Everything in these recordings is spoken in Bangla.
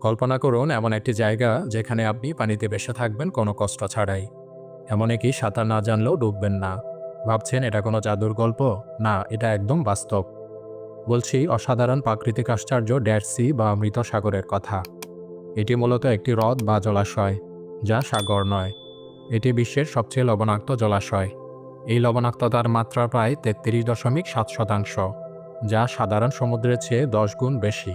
কল্পনা করুন, এমন একটি জায়গা যেখানে আপনি পানিতে বেসে থাকবেন, কোনো কষ্ট ছাড়াই। এমনকি সাঁতার না জানলেও ডুববেন না। ভাবছেন, এটা কোনো জাদুর গল্প? না, এটা একদম বাস্তব। বলছি, অসাধারণ প্রাকৃতিক আশ্চর্য ড্যাড সি বা মৃত সাগরের কথা। এটি মূলত একটি হ্রদ বা জলাশয়, যা সাগর নয়। এটি বিশ্বের সবচেয়ে লবণাক্ত জলাশয়। এই লবণাক্ততার মাত্রা প্রায় তেত্রিশ দশমিক সাত শতাংশ, যা সাধারণ সমুদ্রের চেয়ে দশ গুণ বেশি।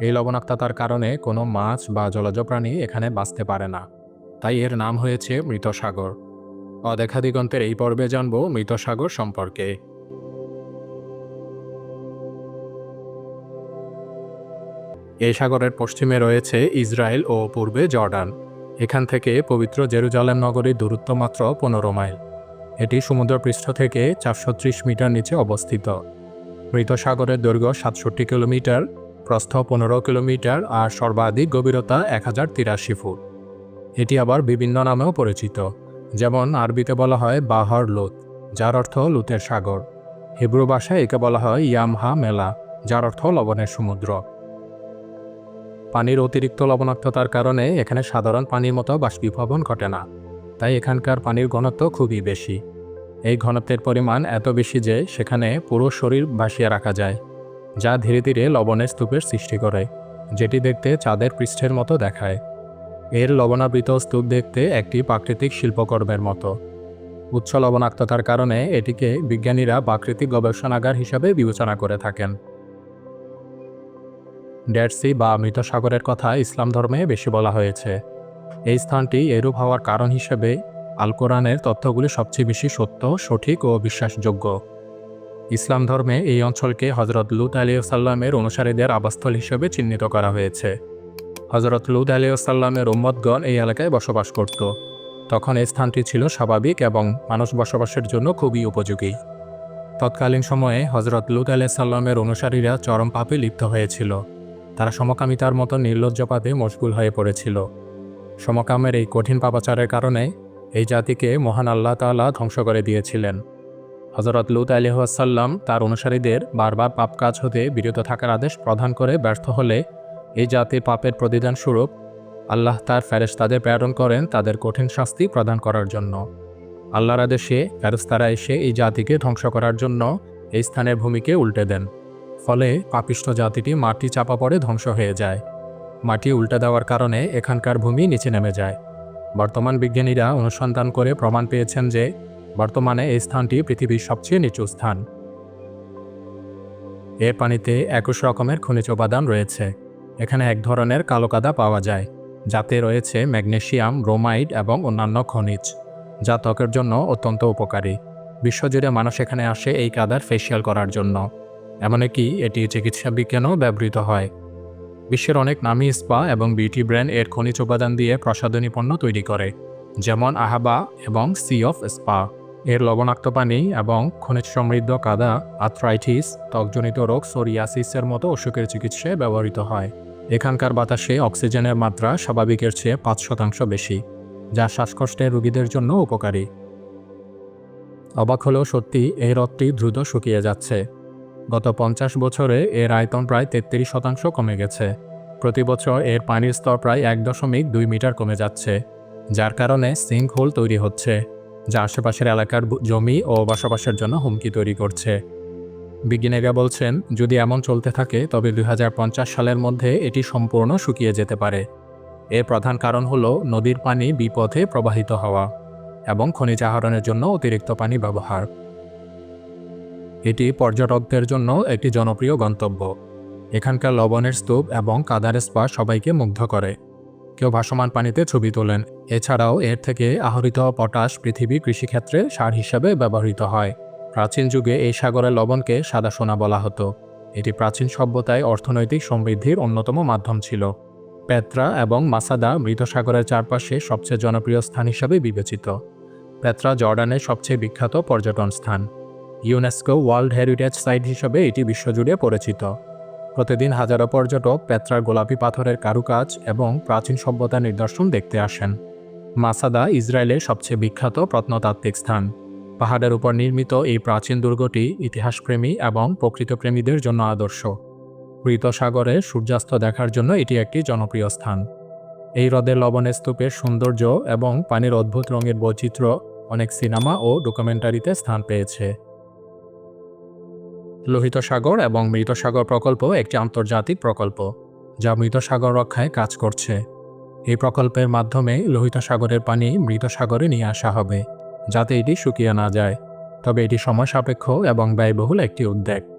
এই লবণাক্ততার কারণে কোনো মাছ বা জলজ প্রাণী এখানে বাঁচতে পারে না। তাই এর নাম হয়েছে মৃত সাগর অদেখা দিগন্তের এই পর্বে জানব মৃত সাগর সম্পর্কে। এই সাগরের পশ্চিমে রয়েছে ইসরায়েল ও পূর্বে জর্ডান। এখান থেকে পবিত্র জেরুজালেম নগরীর দূরত্ব মাত্র পনেরো মাইল। এটি সমুদ্রপৃষ্ঠ থেকে চারশো ত্রিশ মিটার নিচে অবস্থিত। মৃত সাগরের দৈর্ঘ্য সাতষট্টি কিলোমিটার। প্রস্থ পনেরো কিলোমিটার আর সর্বাধিক গভীরতা এক হাজার তিরাশি ফুট। এটি আবার বিভিন্ন নামেও পরিচিত, যেমন আরবিতে বলা হয় বাহর লুত, যার অর্থ লুতের সাগর। হিব্রু ভাষায় একে বলা হয় ইয়ামহা মেলা, যার অর্থ লবণের সমুদ্র। পানির অতিরিক্ত লবণাক্ততার কারণে এখানে সাধারণ পানির মতো বাষ্পীভবন ঘটে না, তাই এখানকার পানির ঘনত্ব খুবই বেশি। এই ঘনত্বের পরিমাণ এত বেশি যে সেখানে পুরো শরীর ভাসিয়ে রাখা যায়। যা ধীরে ধীরে লবণের স্তূপের সৃষ্টি করে, যেটি দেখতে চাঁদের পৃষ্ঠের মতো দেখায়। এর লবণাবৃত স্তূপ দেখতে একটি প্রাকৃতিক শিল্পকর্মের মতো। উচ্চ লবণাক্ততার কারণে এটিকে বিজ্ঞানীরা প্রাকৃতিক গবেষণাগার হিসাবে বিবেচনা করে থাকেন। ডেডসি বা মৃত সাগরের কথা ইসলাম ধর্মে বেশি বলা হয়েছে। এই স্থানটি এরূপ হওয়ার কারণ হিসেবে আল কোরআনের তথ্যগুলি সবচেয়ে বেশি সত্য, সঠিক ও বিশ্বাসযোগ্য। ইসলাম ধর্মে এই অঞ্চলকে হজরত লুত আলিয়াল্লামের অনুসারীদের আবাসস্থল হিসেবে চিহ্নিত করা হয়েছে। হজরত লুত আলিয়াল্লামের উম্মতগণ এই এলাকায় বসবাস করত। তখন এই স্থানটি ছিল স্বাভাবিক এবং মানুষ বসবাসের জন্য খুবই উপযোগী। তৎকালীন সময়ে হজরত লুত আলিয়াল্লামের অনুসারীরা চরম পাপে লিপ্ত হয়েছিল। তারা সমকামিতার মতো নির্লজ্জ পাপে মশগুল হয়ে পড়েছিল। সমকামের এই কঠিন পাপাচারের কারণে এই জাতিকে মহান আল্লাহ তাআলা ধ্বংস করে দিয়েছিলেন। হজরত লুত আলহাসাল্লাম তার অনুসারীদের বারবার পাপ কাজ হতে বিরত থাকার আদেশ প্রদান করে ব্যর্থ হলে এই জাতির পাপের প্রতিদান স্বরূপ আল্লাহ তার ফেরেশতাদের প্রেরণ করেন তাদের কঠিন শাস্তি প্রদান করার জন্য। আল্লাহর আদেশে ফেরেশতারা এসে এই জাতিকে ধ্বংস করার জন্য এই স্থানের ভূমিকে উল্টে দেন। ফলে পাপিষ্ঠ জাতিটি মাটি চাপা পড়ে ধ্বংস হয়ে যায়। মাটি উল্টে দেওয়ার কারণে এখানকার ভূমি নিচে নেমে যায়। বর্তমান বিজ্ঞানীরা অনুসন্ধান করে প্রমাণ পেয়েছেন যে বর্তমানে এই স্থানটি পৃথিবীর সবচেয়ে নিচু স্থান। এর পানিতে একুশ রকমের খনিজ উপাদান রয়েছে। এখানে এক ধরনের কালো কাদা পাওয়া যায়, যাতে রয়েছে ম্যাগনেশিয়াম, ব্রোমাইড এবং অন্যান্য খনিজ। যা ত্বকের জন্য অত্যন্ত উপকারী। বিশ্বজুড়ে মানুষ এখানে আসে এই কাদার ফেসিয়াল করার জন্য। এমনকি এটি চিকিৎসা বিজ্ঞানেও ব্যবহৃত হয়। বিশ্বের অনেক নামী স্পা এবং বিউটি ব্র্যান্ড এর খনিজ উপাদান দিয়ে প্রসাধনী পণ্য তৈরি করে, যেমন আহাবা এবং সি অফ স্পা এর লবণাক্ত পানি এবং খনিজ সমৃদ্ধ কাদা আথ্রাইটিস ত্বকজনিত রোগ সোরিয়াসিসের মতো অসুখের চিকিৎসায় ব্যবহৃত হয়। এখানকার বাতাসে অক্সিজেনের মাত্রা স্বাভাবিকের চেয়ে পাঁচ শতাংশ বেশি, যা শ্বাসকষ্টের রোগীদের জন্য উপকারী। অবাক হলেও সত্যি, এই হ্রদটি দ্রুত শুকিয়ে যাচ্ছে। গত পঞ্চাশ বছরে এর আয়তন প্রায় তেত্রিশ শতাংশ কমে গেছে। প্রতি বছর এর পানির স্তর প্রায় এক দশমিক দুই মিটার কমে যাচ্ছে, যার কারণে সিঙ্ক হোল তৈরি হচ্ছে। যা আশেপাশের এলাকার জমি ও বসবাসের জন্য হুমকি তৈরি করছে। বিজ্ঞানীরা বলছেন, যদি এমন চলতে থাকে, তবে দুই হাজার পঞ্চাশ সালের মধ্যে এটি সম্পূর্ণ শুকিয়ে যেতে পারে। এর প্রধান কারণ হল নদীর পানি বিপথে প্রবাহিত হওয়া এবং খনিজ আহরণের জন্য অতিরিক্ত পানি ব্যবহার। এটি পর্যটকদের জন্য একটি জনপ্রিয় গন্তব্য। এখানকার লবণের স্তূপ এবং কাদার স্পা সবাইকে মুগ্ধ করে। কেউ ভাসমান পানিতে ছবি তোলেন। এছাড়াও এর থেকে আহরিত পটাশ পৃথিবী কৃষিক্ষেত্রে সার হিসাবে ব্যবহৃত হয়। প্রাচীন যুগে এই সাগরের লবণকে সাদা সোনা বলা হতো। এটি প্রাচীন সভ্যতায় অর্থনৈতিক সমৃদ্ধির অন্যতম মাধ্যম ছিল। পেত্রা এবং মাসাদা মৃত সাগরের চারপাশে সবচেয়ে জনপ্রিয় স্থান হিসাবে বিবেচিত। পেত্রা জর্ডানের সবচেয়ে বিখ্যাত পর্যটন স্থান। ইউনেস্কো ওয়ার্ল্ড হেরিটেজ সাইট হিসেবে এটি বিশ্বজুড়ে পরিচিত। প্রতিদিন হাজারো পর্যটক পেত্রার গোলাপি পাথরের কারুকাজ এবং প্রাচীন সভ্যতার নিদর্শন দেখতে আসেন। মাসাদা ইসরায়েলের সবচেয়ে বিখ্যাত প্রত্নতাত্ত্বিক স্থান। পাহাড়ের উপর নির্মিত এই প্রাচীন দুর্গটি ইতিহাসপ্রেমী এবং প্রকৃতপ্রেমীদের জন্য আদর্শ। মৃত সাগরে সূর্যাস্ত দেখার জন্য এটি একটি জনপ্রিয় স্থান। এই হ্রদের লবণ স্তূপের সৌন্দর্য এবং পানির অদ্ভুত রঙের বৈচিত্র্য অনেক সিনেমা ও ডকুমেন্টারিতে স্থান পেয়েছে। লোহিত সাগর এবং মৃত সাগর প্রকল্প একটি আন্তর্জাতিক প্রকল্প, যা মৃত সাগর রক্ষায় কাজ করছে। এই প্রকল্পের মাধ্যমে লোহিত সাগরের পানি মৃত সাগরে নিয়ে আসা হবে, যাতে এটি শুকিয়ে না যায়। তবে এটি সময় সাপেক্ষ এবং ব্যয়বহুল একটি উদ্যোগ।